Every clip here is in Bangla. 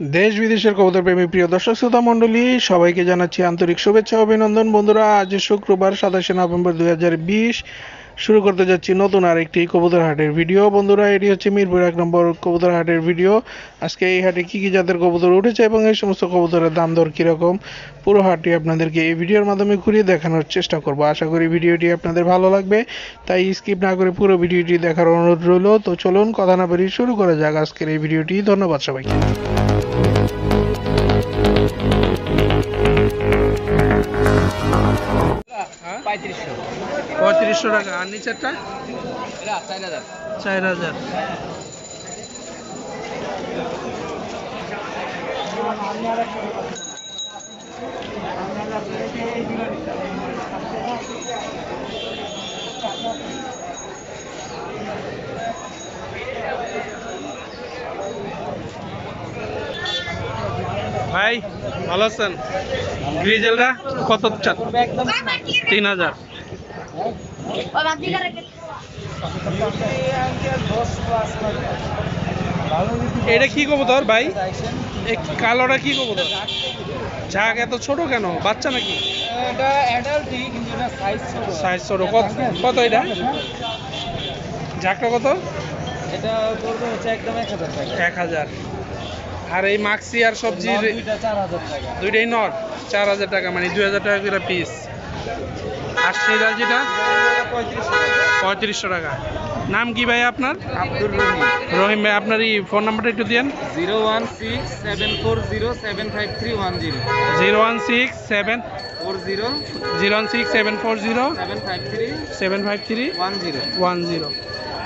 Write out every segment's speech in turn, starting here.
দেশ বিদেশের কবুতর প্রেমী প্রিয় দর্শক শ্রোতা মন্ডলী সবাইকে জানাচ্ছি আন্তরিক শুভেচ্ছা, অভিনন্দন। বন্ধুরা, আজ শুক্রবার সাতাশে নভেম্বর দুই হাজার বিশ। শুরু করতে যাচ্ছি নতুন আরেকটি কবুতর হাটের ভিডিও। বন্ধুরা, এটি হচ্ছে মিরপুর এক নম্বর কবুতর হাটের ভিডিও। আজকে এই হাটে কি কি জাতের কবুতর উঠেছে এবং এই সমস্ত কবুতরের দাম দর কীরকম? পুরো হাটটি আপনাদেরকে এই ভিডিওর মাধ্যমে ঘুরিয়ে দেখানোর চেষ্টা করব। আশা করি ভিডিওটি আপনাদের ভালো লাগবে, তাই স্কিপ না করে পুরো ভিডিওটি দেখার অনুরোধ রইল। তো চলুন, কথা না বেরিয়ে শুরু করা যাক আজকের এই ভিডিওটি। ধন্যবাদ সবাইকে। পঁয়ত্রিশশো। পঁয়ত্রিশশো টাকা। আর নিচেরটা? চার হাজার। চার হাজার। ভাই ভালো আছেন? গ্রিজেলটা কত চান? তিন হাজার। এটা কি কবুতর ভাই? কালোটা কি কবুতর? ঝাঁক এত ছোট কেন? বাচ্চা নাকি? সাইজ ছোট। সাইজ ছোট। কত কত এটা? ঝাঁকটা কত? এটা একদম এক হাজার। আর এই মাক্সি আর সবজির চার দুইটাই নট চার হাজার টাকা মানে দুই হাজার টাকা করে পিস আর সিরাজিটা পঁয়ত্রিশশো টাকা পঁয়ত্রিশশো টাকা। নাম কি ভাই আপনার? আব্দুল রহিম। রহিম ভাই আপনার এই ফোন নাম্বারটা একটু দিন zero one six seven four zero seven five three one zero. Zero one six seven four zero zero one six seven four zero seven five three seven five three one zero. One zero.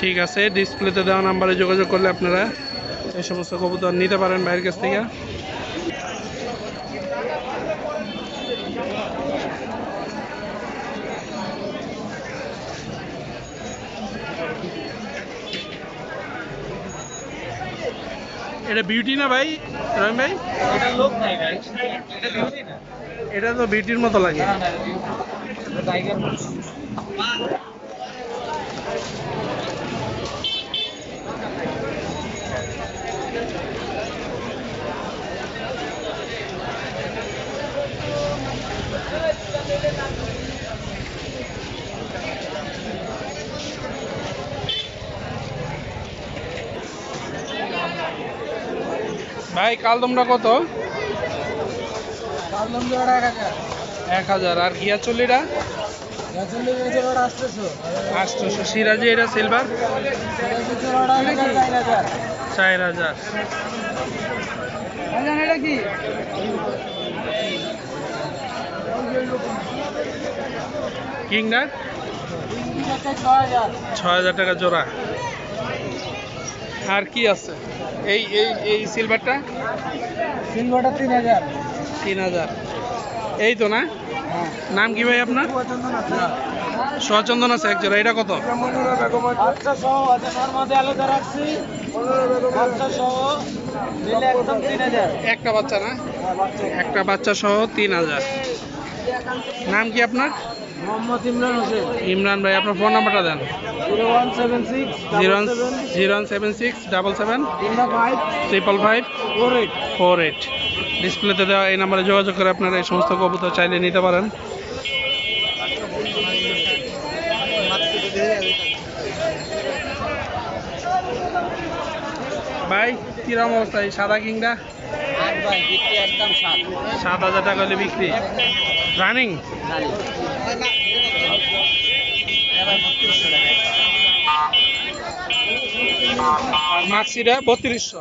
ঠিক আছে ডিসপ্লেতে দেওয়া নাম্বারে যোগাযোগ করলে আপনারা এই সমস্ত কবুতর নিতে পারেন বাইরের কাছ থেকে। এটা বিউটি না ভাই? রহিম ভাই? এটা লোক নাই ভাই। এটা বিউটি না এটা তো বিউটির মতো লাগে টাইগার ভাই কালদমটা কত? এক হাজার। আর ঘিয়া চল্লিটা গাছলি জোড়া আসতেছো আটশোশো। সিরাজি এটা সিলভার চার হাজার। এটা কি? কিংডা ছয় ছয় হাজার টাকা জোড়া। আর কি আছে? এই এই এই সিলভারটা সিলভারটা তিন হাজার। তিন হাজার। এই তো না? হ্যাঁ। নাম কি ভাই আপনার? সচন্দন আছে। এক জোড়া এটা কত? একদম তিন হাজার। একটা বাচ্চা না? হ্যাঁ, একটা বাচ্চা সহ তিন হাজার। নাম কি আপনার? মোহাম্মদ ইমরান হোসেন। ইমরান ভাই আপনার ফোন নাম্বারটা দেন। Zero one seven six zero zero seven six double seven five triple five four eight four eight. ডিসপ্লেতে দেওয়া এই নাম্বারে যোগাযোগ করে আপনারা এই সমস্ত কবুতর চাইলে নিতে পারেন। ভাই কিরম অবস্থা এই সাদা কিংটা সাত। হাজার টাকা হলে বিক্রি। রানিং মাক্সিটা বত্রিশশো।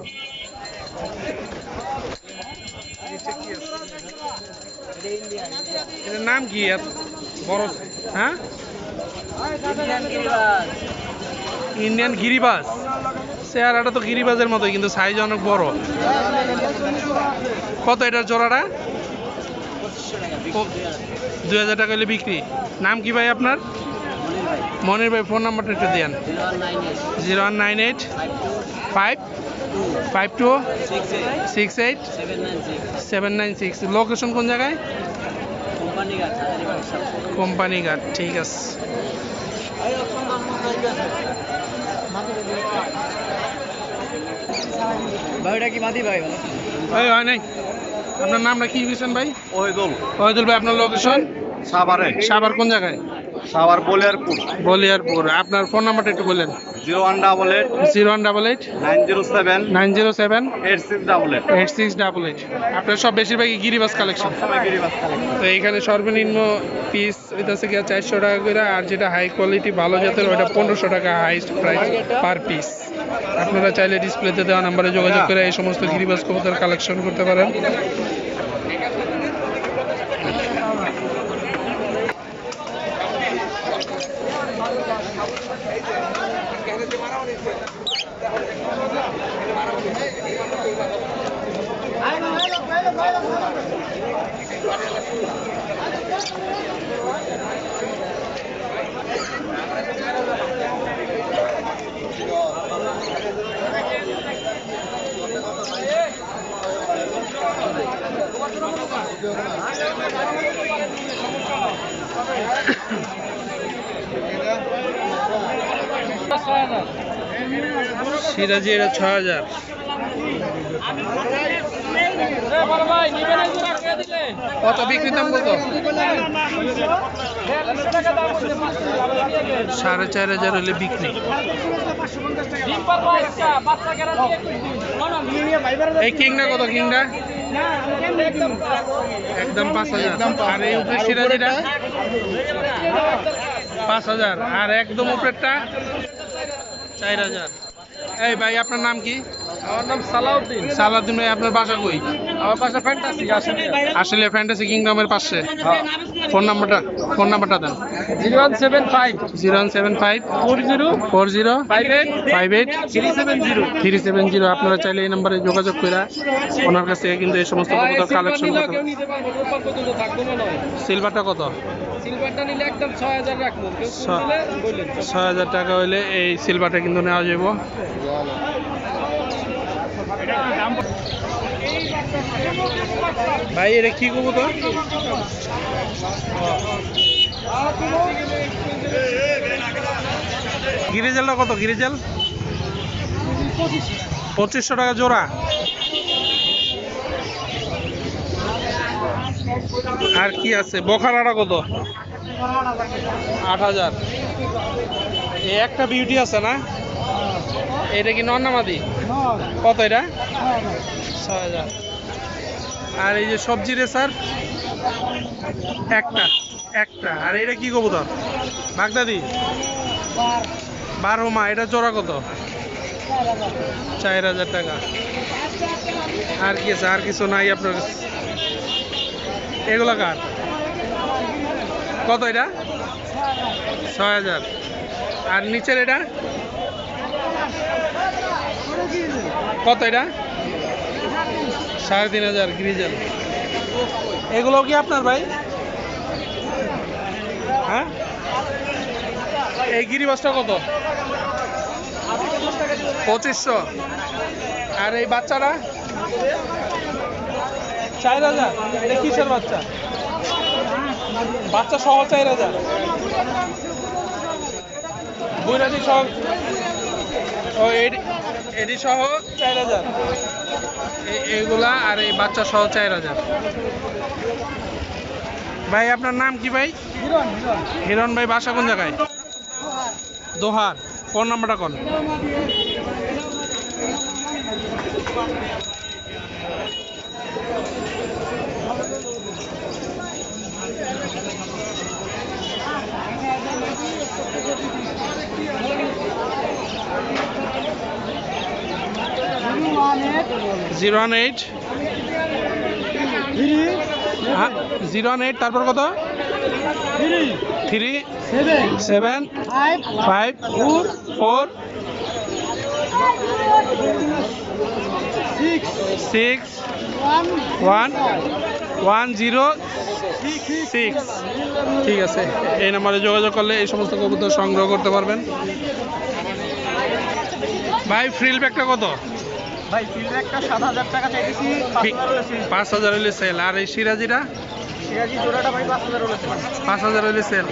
এটার নাম কি? এত বড় হ্যাঁ? ইন্ডিয়ান গিরিবাজ চেহারাটা তো গিরিবাজের মতোই, কিন্তু সাইজ অনেক বড়। কত এটার জোড়াটা? দুই হাজার টাকা বিক্রি। নাম কি ভাই আপনার? মনির ভাই ফোন নাম্বারটা একটু দেন। Zero one nine eight. Five five two six eight seven nine six location কোন জায়গায়? কোম্পানি গার্ড ঠিক আছে। ভাই কি মাদি ভাই? এই হয় নাই। আপনার নামটা কি দিয়েছেন ভাই? ওহিদুল। ওহিদুল ভাই আপনার লোকেশন সাভারে। সাবার কোন জায়গায়? সাভার বলিয়ারপুর। বলিয়ারপুর। আপনার ফোন নাম্বারটা একটু বললেন zero one double eight zero one double eight nine zero seven nine zero seven eight six double eight. Eight six double eight. আপনার সব বেশিরভাগই গিরিবাস কালেকশন। সবাই গিরিবাস কালেকশন। তো এইখানে সর্বনিম্ন পিস হইতেছে গিয়া চারশো টাকা করে আর যেটা হাই কোয়ালিটি ভালো জাতের ওটা পনেরোশো টাকা হাইস্ট প্রাইস পার পিস আপনারা চাইলে ডিসপ্লেতে দেওয়া নাম্বারে যোগাযোগ করে এই সমস্ত গিরিবাস কবুতর কালেকশন করতে পারেন। সিরাজি এটা ছ হাজার। কত বিক্রি দাম কত? সাড়ে চার হাজার হলে বিক্রি। এই কিংটা কত কিংটা একদম পাঁচ হাজার। আর এই উপরে সিরাজিটা পাঁচ হাজার। আর একদম উপরেরটা? চার হাজার। এই ভাই আপনার নাম কি? আমার নাম সালাউদ্দিন। সালাউদ্দিন ভাই আপনার বাসা কই? আমার পাশে ফ্যান্টাসি আসলে আসলে ফ্যান্টাসি কিংডমের পাশে। ফোন নাম্বারটা ফোন নাম্বারটা দেন। Zero one seven five. Zero one seven five. Four zero. Four zero. Five eight. Five eight. Three seven zero. Three seven zero. আপনারা চাইলে এই নাম্বারে যোগাযোগ করে ওনার কাছ থেকে কিন্তু এই সমস্ত কবুতর কালেকশন করতে হয়? সিলভারটা কত? সিলভারটা নিলে একদম ছয় হাজার রাখব। ছয় হাজার টাকা হইলে এই সিলভারটা কিন্তু নেওয়া যাব ভাই, এটা কি করব তো গিরিজালটা কত? গিরিজাল? পঁচিশশো টাকা জোড়া। আর কি আছে? বখারাটা কত? আট হাজার। একটা বিউটি আছে না? এটা কি নন্নামাদি কত এটা? ছয় হাজার। আর এই যে সবজি রে স্যার? একটা একটা। আর এটা কি কবুতর? বাগদাদি? বারো মা এটা জোড়া কত? চার হাজার টাকা। আর কি আছে? আর কিছু নাই আপনার এগুলো কার? কত এটা? ছয় হাজার। আর নিচের এটা? কত এটা? সাড়ে তিন হাজার, গ্রিজেল। এগুলো কি আপনার ভাই? হ্যাঁ? এই গিরি গিরিবাসটা কত? পঁচিশশো। আর এই বাচ্চারা চার হাজার। এটা কিসের বাচ্চা? বাচ্চা সহ চার হাজার। বৈরাটি সহ ও এডি সহ চার হাজার। এইগুলা আর এই বাচ্চা সহ চার হাজার। ভাই আপনার নাম কি ভাই? হিরণ ভাই বাসা কোন জায়গায়? দোহার। ফোন নাম্বারটা কোন। Zero one eight. হ্যাঁ জিরো ওয়ান এইট, তারপর কত? Three, seven, five, four, six, one one zero six. ঠিক আছে, এই নাম্বারে যোগাযোগ করলে এই সমস্ত কবুতর সংগ্রহ করতে পারবেন। ভাই ফ্রিল ব্যাগটা কত? ভাই ফিল্ডব্যাগটা সাত হাজার টাকা চাইতেছি পাঁচ। হাজার হলে সেল আর এই সিরাজিটা? সিরাজি জোড়াটা ভাই পাঁচ হাজার হলে পাঁচ হাজার হইলে সেল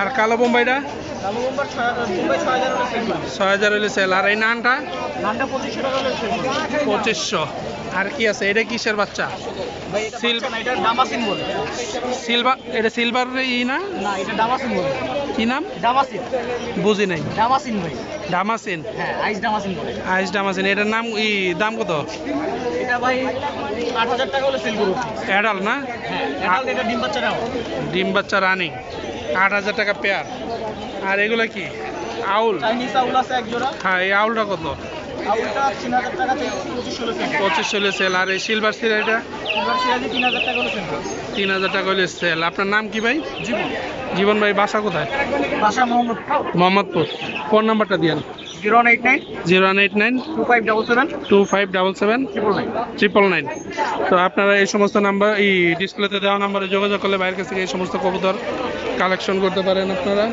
আর কালো বোম্বাইটা? ছয় হাজার হলে সেল সেল আর এই নানটা? নানটা পঁচিশশো সেল আর কি আছে? এটা কিসের বাচ্চা? ভাই এটা বাচ্চা না, এটা ডামাসিন বলে। সিলভার এটা সিলভার ই না? না এটা ডামাসিন বলে। কি নাম? ডামাসিন বুঝি নাই। ডামাসিন ভাই। হ্যাঁ আইস ডামাসিন বলে। আইস ডামাসিন এটার নাম ই দাম কত? এটা ভাই আট হাজার টাকা হলে সেল করব অ্যাডাল না? হ্যাঁ এটা এটা ডিম বাচ্চা নাও ডিম বাচ্চা রানিং। আট হাজার টাকা পেয়ার। আর এগুলা কি? আউল। চাইনিজ আউল আছে এক জোড়া। হ্যাঁ এই আউলটা কত? পঁচিশ ষোলো সেল আর এই সিলভার এটা? তিন হাজার টাকা হলে সেল আপনার নাম কি ভাই? জীবন। জীবন ভাই বাসা কোথায়? বাসা মোহাম্মদপুর। ফোন নাম্বারটা দিয়েন। Zero eight nine. Zero eight nine. Two five double seven. Two five double seven. Triple nine. Triple nine. তো আপনারা এই সমস্ত নাম্বার এই ডিসপ্লেতে দেওয়া নাম্বারে যোগাযোগ করলে বাইরের কাছ থেকে এই সমস্ত কবুতর কালেকশন করতে পারেন আপনারা।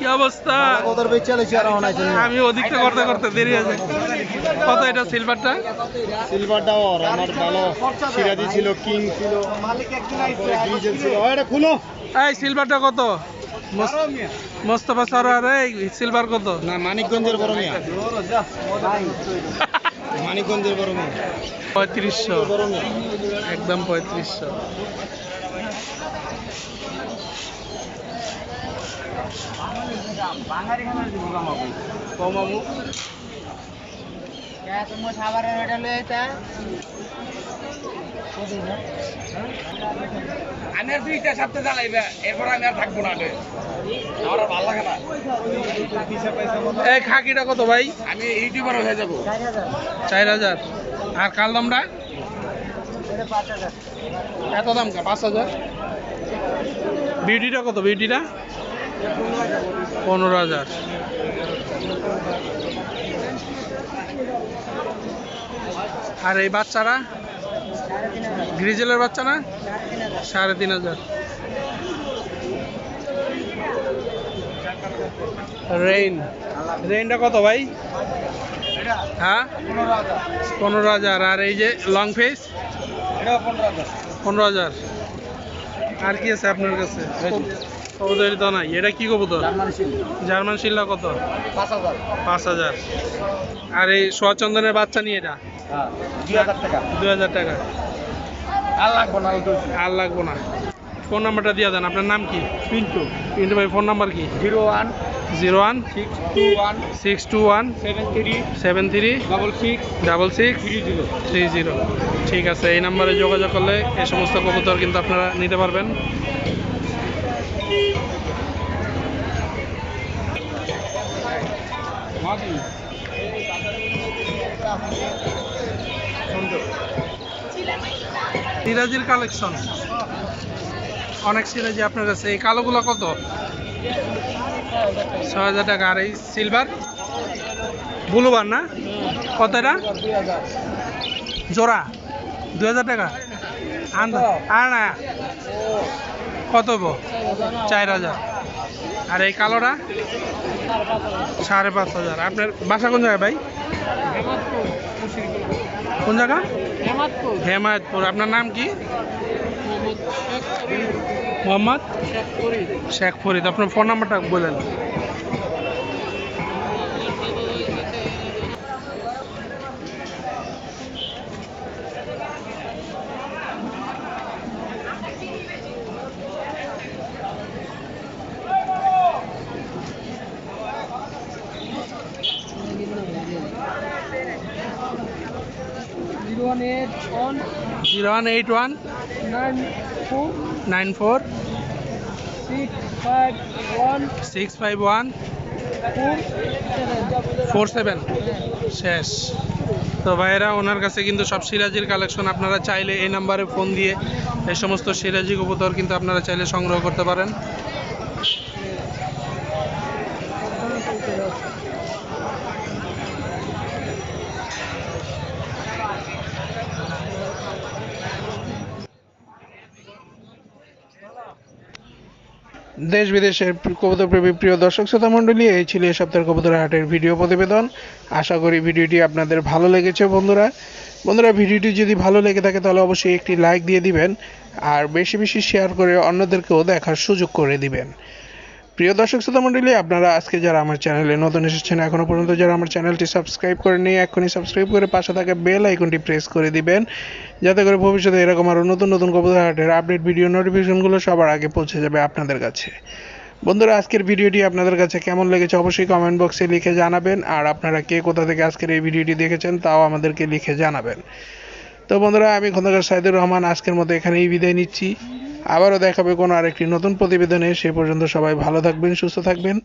কি অবস্থা? আমি ওদিকটা করতে করতে দেরি আছে কত এটা সিলভারটা? সিলভারটা ওর আমার ভালো। সিরাজি ছিল কিং ছিল। এটা খুলো। এই সিলভারটা কত? মোস- মোস্তফা সরোয়ার এই সিলভার কত? না মানিকগঞ্জের বড় মিয়া। মানিকগঞ্জের বড় মিয়া। পঁয়ত্রিশশো। বড় কমাবো আমি আর দুইটা সপ্তাহে চালাইবে এরপর আমি আর থাকব না আমার আর ভালো লাগে না। এই খাকিটা কত ভাই? আমি ইউটিউবার হয়ে যাব। চার হাজার। আর কালদমটা এত দাম কা পাঁচ হাজার? বিউটিটা কত বিউটিটা? পনেরো হাজার। আর এই বাচ্চারা? গ্রিজেলের বাচ্চা না? সাড়ে তিন হাজার। রেইন। রেইনটা কত ভাই? হ্যাঁ? পনেরো হাজার। আর এই যে লং ফেস? পনেরো হাজার। আর কি আছে আপনার কাছে? কবুতর তো নাই। এটা কি কবুতর? জার্মান শিল জার্মান শিল্লা কত? পাঁচ হাজার। আর এই সোয়াচন্দনের বাচ্চা নিয়ে এটা? হ্যাঁ দুই হাজার টাকা। আর লাগবো না আর লাগবো না। ফোন নাম্বারটা দিয়ে দেন। আপনার নাম কি? পিন্টু। পিন্টু ভাই ফোন নাম্বার কি? Zero one zero one six two one six two one seven three seven three double six double six three zero. Three zero. ঠিক আছে এই নাম্বারে যোগাযোগ করলে এই সমস্ত কবুতর কিন্তু আপনারা নিতে পারবেন। সিরাজির কালেকশন অনেক সিরাজি আপনার কাছে। এই কালোগুলো কত? ছ হাজার টাকা। আর এই সিলভার ব্লুবার না? কত এটা? জোড়া? দু হাজার টাকা। আর না। কত চার হাজার। আর এই কালোটা? সাড়ে পাঁচ হাজার। আপনার বাসা কোন জায়গায় ভাই? কোন জায়গা? হেমায়তপুর আপনার নাম কি? মোহাম্মদ শেখ ফরিদ। আপনার ফোন নাম্বারটা বলেন। One eight one zero one eight one nine four nine four six five one six five one four four seven. শেষ। তো ভাইয়েরা ওনার কাছে কিন্তু সব সিরাজির কালেকশন আপনারা চাইলে এই নাম্বারে ফোন দিয়ে এই সমস্ত সিরাজি কবুতর কিন্তু আপনারা চাইলে সংগ্রহ করতে পারেন। দেশ বিদেশের কবুতর প্রেমী প্রিয় দর্শক শ্রোতা মণ্ডলী এই ছিল এই সপ্তাহের কবুতর হাটের ভিডিও প্রতিবেদন। আশা করি ভিডিওটি আপনাদের ভালো লেগেছে বন্ধুরা। বন্ধুরা, ভিডিওটি যদি ভালো লেগে থাকে তাহলে অবশ্যই একটি লাইক দিয়ে দিবেন, আর বেশি বেশি শেয়ার করে অন্যদেরকেও দেখার সুযোগ করে দিবেন। প্রিয় দর্শক শ্রোতা মণ্ডলী, আপনারা আজকে যারা আমার চ্যানেলে নতুন এসেছেন, এখনও পর্যন্ত যারা আমার চ্যানেলটি সাবস্ক্রাইব করেনি এখনই সাবস্ক্রাইব করে পাশে থাকা বেল আইকনটি প্রেস করে দিবেন, যাতে করে ভবিষ্যতে এরকম আরও নতুন নতুন কবুতর হাটের আপডেট ভিডিও নোটিফিকেশনগুলো সবার আগে পৌঁছে যাবে আপনাদের কাছে। বন্ধুরা, আজকের ভিডিওটি আপনাদের কাছে কেমন লেগেছে অবশ্যই কমেন্ট বক্সে লিখে জানাবেন, আর আপনারা কে কোথা থেকে আজকের এই ভিডিওটি দেখেছেন তাও আমাদেরকে লিখে জানাবেন। তো বন্ধুরা, আমি খন্দকার সাইদুর রহমান, আজকের মতো এখানেই বিদায় নিচ্ছি। আবারও দেখাবে কোনো আরেকটি নতুন প্রতিবেদনে। সে পর্যন্ত সবাই ভালো থাকবেন সুস্থ থাকবেন।